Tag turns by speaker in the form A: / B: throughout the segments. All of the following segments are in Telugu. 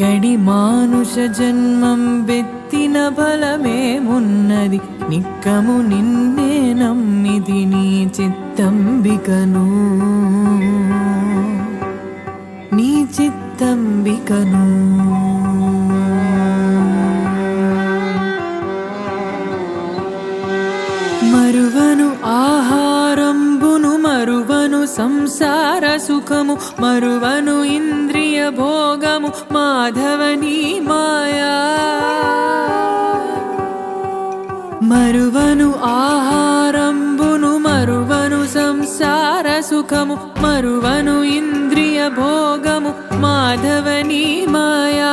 A: ఎక్కడి మానుష జన్మం బెత్తిన ఫలమేమున్నది నిక్కము నిన్నే నమ్మిది నీ చిత్తంబికను. నీ చిత్తంబికను. మరువను ఆహారంబును మరువను సంసార సుఖము మరువను ఇంద్రియ భోగము మాధవని మాయా. మరువను ఆహారంబును మరువను సంసార సుఖము మరువను ఇంద్రియ భోగము మాధవని మాయా.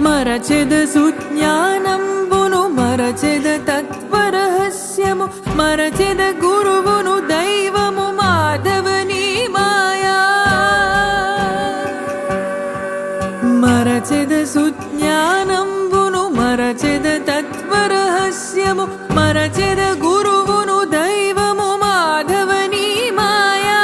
A: మరచెద సుజ్ఞానంబును మరచెద తత్వరహస్యము మరచెద గురువును సుజ్ఞానంబును మరచెద తత్వరహస్యము మరచెద గురువును దైవము మాధవని మాయా.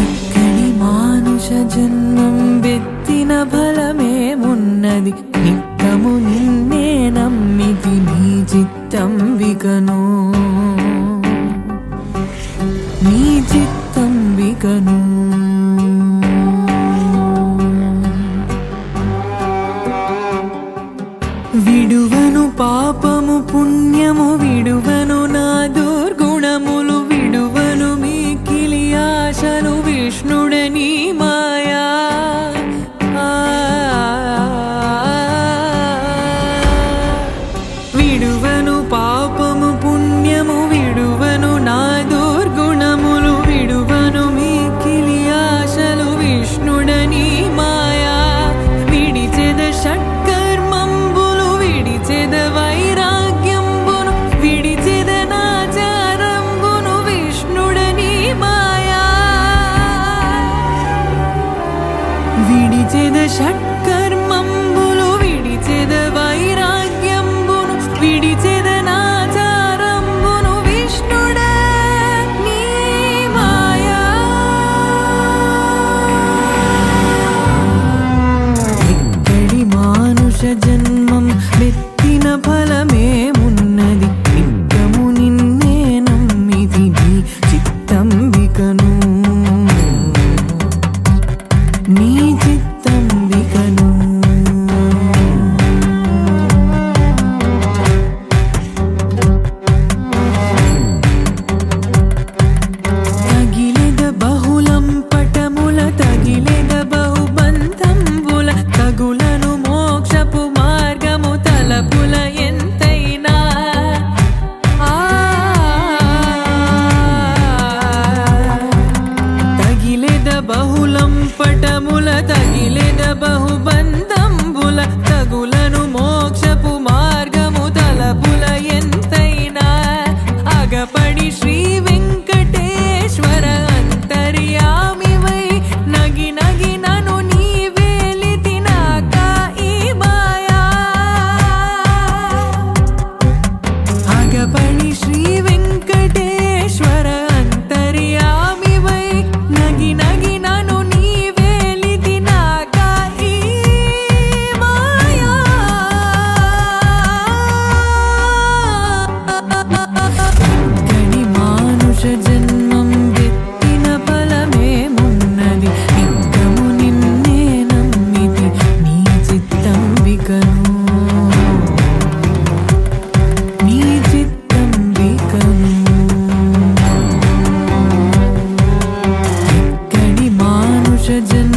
A: ఇక్కడి మానుష జన్మం వెత్తిన ఫలమేమున్నది? నిత్తము నిన్నే నమ్మితి నీ చిత్తంబికను. నీ చిత్త చిత్తంబికను విడువను పాపము పుణ్యము విడువను నా దుర్గుణములు విడువను మీకిలి ఆశలు విష్ణుడని మా విడిచెద షట్కర్మంబులు విడిచెద చిత్తంబికను నీ చిత్తంబికను ఎక్కడి మానుష జన్మం